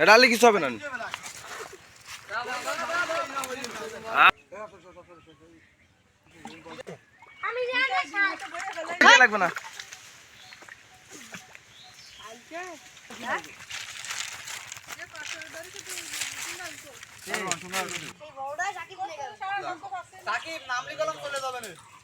ডালে কিছু হবে না। লাগবে না। সাকিব নাম লিখলাম চলে যাবেন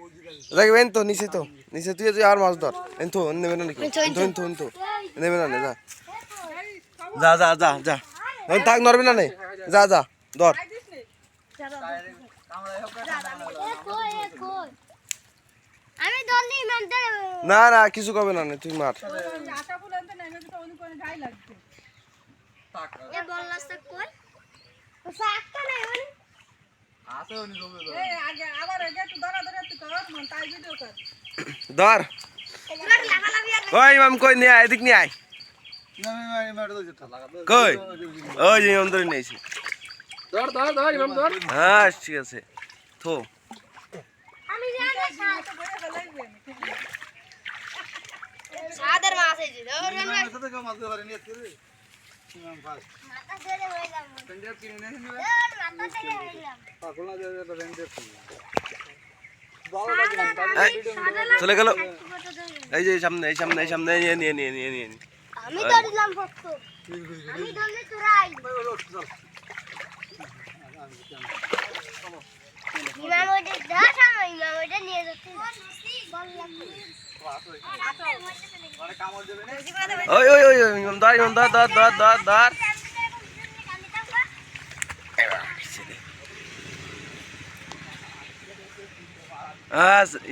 ওই দিকে যাই বেন তো নিচে তো নিচে তুই তুই আর মাছ ধর। এন তো নেবে না নাকি এন তো এন তো। নেবে না যা। যা যা যা যা। থাক নড়বি না নে। যা যা ধর। না না কিছু কবে না তুই মার। এ ধর। কই মাম কই নিয়ে আয় এদিক নিয়ে আয়। কই? ওই যে ইমাম ধরে নিয়েছি। হ্যাঁ ঠিক আছে। থো। সাদের মাছ আছে চলে গেল। এই যে সামনে, এই সামনে এই সামনে নিয়ে নিয়ে নিয়ে নিয়ে নিয়ে। আমি ধরলাম ফক্ত আমি ধরলে তোরা চুরাই ইমাম ওইটা ধর ইমাম ওইটা নিয়ে যাচ্ছে। দেবে না ওই ওই ওই ইমামদার ইমামদার দাঁড় দাঁড় দাঁড় দাঁড়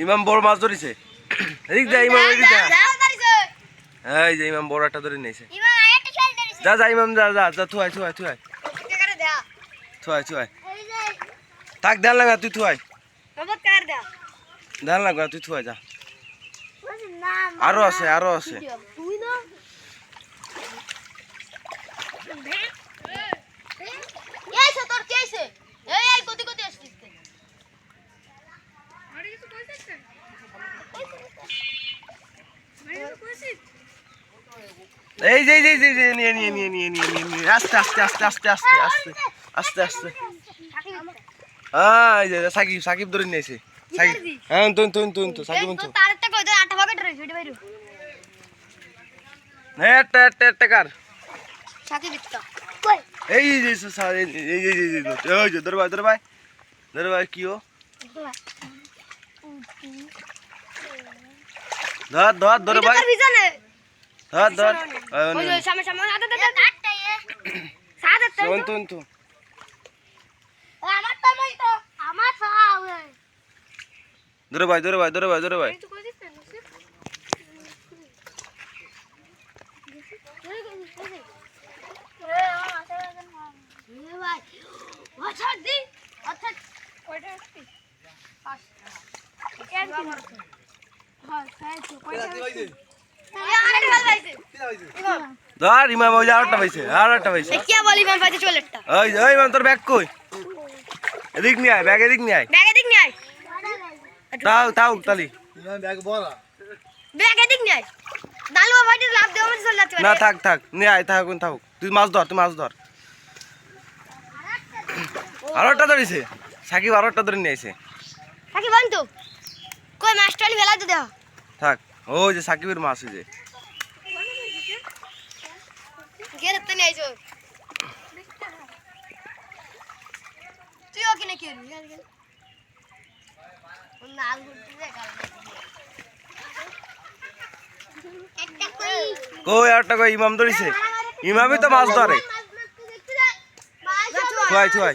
ইমাম বড় মাছ ধরেছে। এদিক দা ইমাম এদিক দা এই যে ইমাম বড় একটা ধরে নিয়েছে। যা যা ইমাম যা যা যা থুয়াই থুয়াই থুয়াই। থুয়াই থুয়াই। তাক ধান লাগা তুই থুয়াই। ধান লাগা তুই থুয়াই যা। আরও আছে আরও আছে। এই যে যে যে, যে নিয়ে নিয়ে নিয়ে নিয়ে নিয়ে নিয়ে নিয়ে আস্তে আস্তে আস্তে আস্তে আস্তে আস্তে আস্তে আস্তে। হ্যাঁ এই যে সাকিব সাকিব ধরে নিয়েছে সাকিব হ্যাঁ তুই তুই তুই তো সাকিব তো কইতো আটা পকেট রইছে যে সারে এই যে এই যে কিও ধর ধর দরবার ধর ধর ওই সামনে সামনে আটা আটা আটা আচ্ছা দি কয়টা আসছি ধর ইমাম ওই আরেকটা পাইছে আরেকটা পাইছে কে বলি ম্যাম পাইছে চলেরটা ওই যে, ওই ইমাম তোর ব্যাগ কই? এদিক নিয়ে আয় ব্যাগ এদিক নিয়ে আয়। ব্যাগে দিক নিয়ে তাও তাও তালি। ইমাম ব্যাগ বড়া ব্যাগে দিক নিয়ে দালু ভাইটি লাভ দেওয়া মানে চলে যাচ্ছে না থাক থাক নিয়ে আয় থাক থাক তুই মাছ ধর তুই মাছ ধর। আরও একটা ধরেছে। সাকিব আরও একটা ধরে নিয়ে আইছে। কাকি বল তো কই মাস্টার বেলা তো দেও থাক ওই যে সাকিবের মাছ ওই যে। গেরে তো নিয়ে আইছো তুইও কিনে কি করবি? না ঘুরতে একটা কই? কই আরটা কই? ইমাম ধরিছে। ইমামই তো মাছ ধরে। থুয়াই, থুয়াই।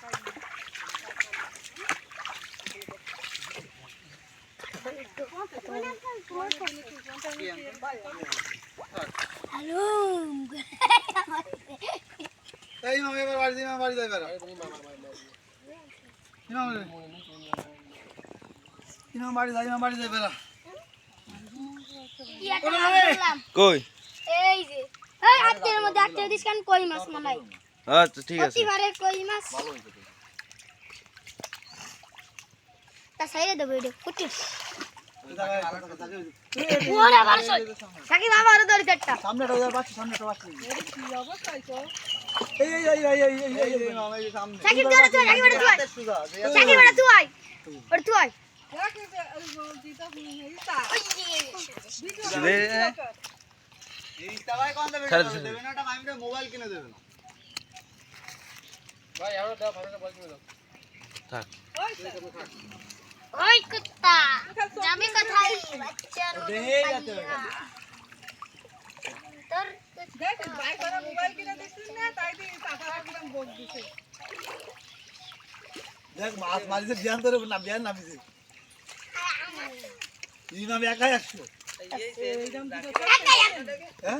এই মামা এবার বাড়ি দিই মামা বাড়ি যাই বেড়া ইমাম বাড়ি যাই ইমাম বাড়ি যাই বেড়া কই? এই যে এই আজকের মধ্যে একটা দিস কান? কই মাছ মালাই? আচ্ছা ঠিক আছে। প্রতিবারে কই মাছ? তা সাইরে দেবো এটা কুটি ওরে বারশো মোবাইল কিনে দেবে না ওই কুত্তা যাবি কোথায়? বাচ্চার তোর দেখ ভাই করে মোবাইল কিনে দিছিস না? তাই দি টাকা রাখলাম বল দিছে। দেখ মাছ মারিছে বিয়ান ধরে না বিয়ান নামিছে। ইমাম একাই আসছো। হ্যাঁ?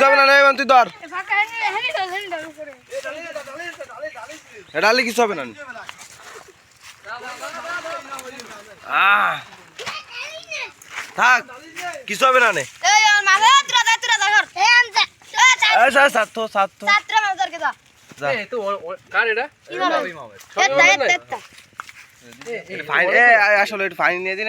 হবে না ধর কিছু হবে না থাক হবে আসলে ফাইন নিয়ে দিন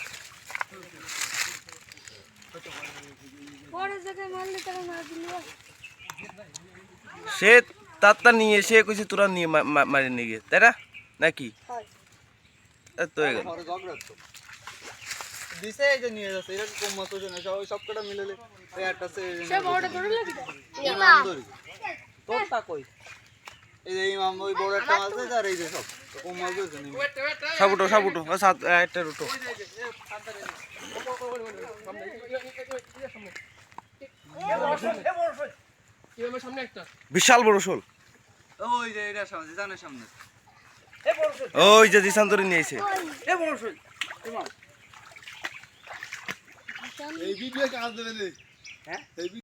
সে তারটা নিয়ে সে কইছে তোরা নিয়ে মারি নিয়ে গিয়ে তাই না? নাকি? হয়। তো হয়ে গেল। দিছে এই যে নিয়ে যাচ্ছে এরকম কম মাছ ওজন সব সব কটা মিলালে এই একটা সে বড়টা ধরে লাগি ধরি। কই? এই যে ইমাম ওই বড় একটা মাছ আছে আর এই যে সব কম মাছ ওজন সব উঠো সব উঠো ও সাত একটা উঠো ইমামের সামনে একটা বিশাল বড় শোল। ওই যে এটা সামনে জানের সামনে। ওই যে দিশান ধরে নিয়েছে এই ভিডিও কাজ দেবে হ্যাঁ?